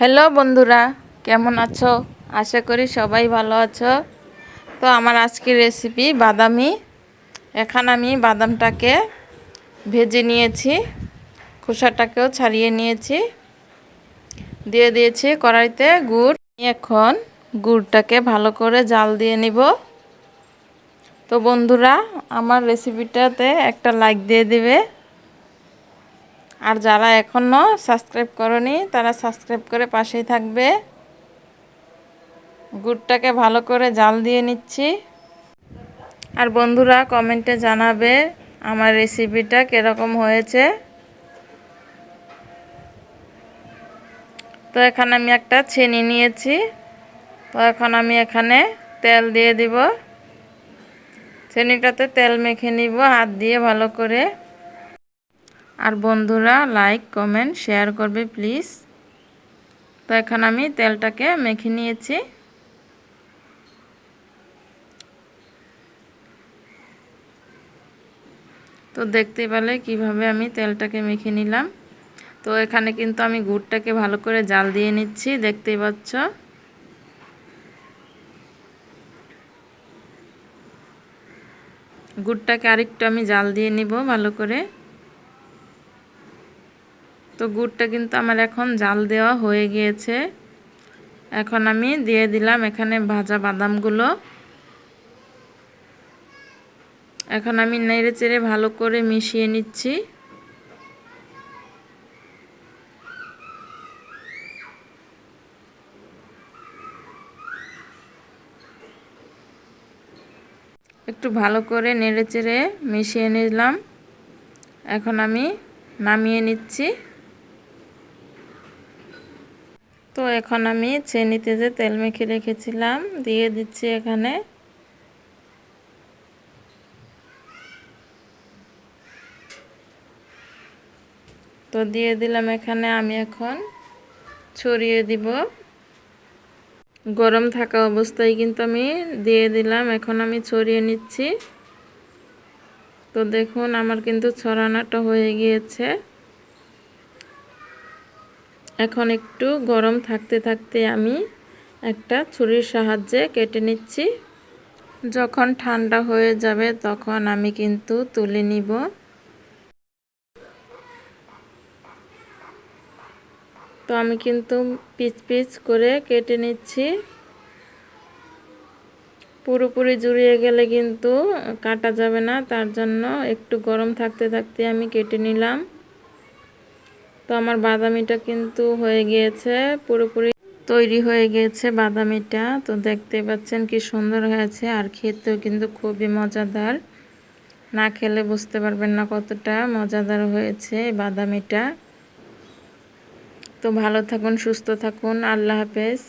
Hello বন্ধুরা, কেমন আছো? আশা করি সবাই ভালো আছো। তো আমার আজকের রেসিপি বাদামি। এখন আমি বাদামটাকে ভেজে নিয়েছি, খোসাটাকেও ছাড়িয়ে নিয়েছি। দিয়ে দিয়েছি কড়াইতে গুড়। এখন গুড়টাকে ভালো করে জাল দিয়ে নিব। তো বন্ধুরা, আমার রেসিপিটাতে একটা লাইক দিয়ে দিবে। আর যারা এখনও সাবস্ক্রাইব করনি, তারা সাবস্ক্রাইব করে পাশেই থাকবে। গুড়টাকে ভালো করে জাল দিয়ে নিচ্ছি। আর বন্ধুরা, কমেন্টে জানাবে আমার রেসিপিটা কীরকম হয়েছে। তো এখানে আমি একটা ছেনি নিয়েছি। তো এখন আমি এখানে তেল দিয়ে দিব। ছেনিটাতে তেল মেখে নিব, হাত দিয়ে ভালো করে। আর বন্ধুরা লাইক কমেন্ট শেয়ার করবে প্লিজ তো এখন আমি তেলটাকে মেখে নিয়েছি। তো দেখতে পেলে কীভাবে আমি তেলটাকে মেখে নিলাম। তো এখানে কিন্তু আমি গুড়টাকে ভালো করে জাল দিয়ে নিচ্ছি, দেখতেই পাচ্ছ। গুড়টাকে আরেকটু আমি জাল দিয়ে নিব ভালো করে। তো গুড়টা কিন্তু আমার এখন জাল দেওয়া হয়ে গিয়েছে। এখন আমি দিয়ে দিলাম এখানে ভাজা বাদামগুলো। এখন আমি নেড়ে চেড়ে ভালো করে মিশিয়ে নিচ্ছি। একটু ভালো করে নেড়ে চেড়ে মিশিয়ে নিলাম। এখন আমি নামিয়ে নিচ্ছি। তো এখন আমি চেনিতে যে তেল মেখে রেখেছিলাম, দিয়ে দিচ্ছি এখানে তো দিয়ে দিলাম এখানে আমি এখন ছড়িয়ে দিব। গরম থাকা অবস্থায় কিন্তু আমি দিয়ে দিলাম, এখন আমি ছড়িয়ে নিচ্ছি। তো দেখুন, আমার কিন্তু ছড়ানোটা হয়ে গিয়েছে। এখন একটু গরম থাকতে থাকতে আমি একটা ছুরির সাহায্যে কেটে নিচ্ছি। যখন ঠান্ডা হয়ে যাবে তখন আমি কিন্তু তুলে নিব। তো আমি কিন্তু পিচ পিচ করে কেটে নিচ্ছি। পুরোপুরি জুড়িয়ে গেলে কিন্তু কাটা যাবে না, তার জন্য একটু গরম থাকতে থাকতে আমি কেটে নিলাম। তো আমার বাদামিটা কিন্তু হয়ে গিয়েছে, পুরোপুরি তৈরি হয়ে গিয়েছে বাদামিটা। তো দেখতে পাচ্ছেন কি সুন্দর হয়েছে, আর খেতেও কিন্তু খুবই মজাদার। না খেলে বুঝতে পারবেন না কতটা মজাদার হয়েছে বাদামিটা। তো ভালো থাকুন, সুস্থ থাকুন, আল্লাহ হাফেজ।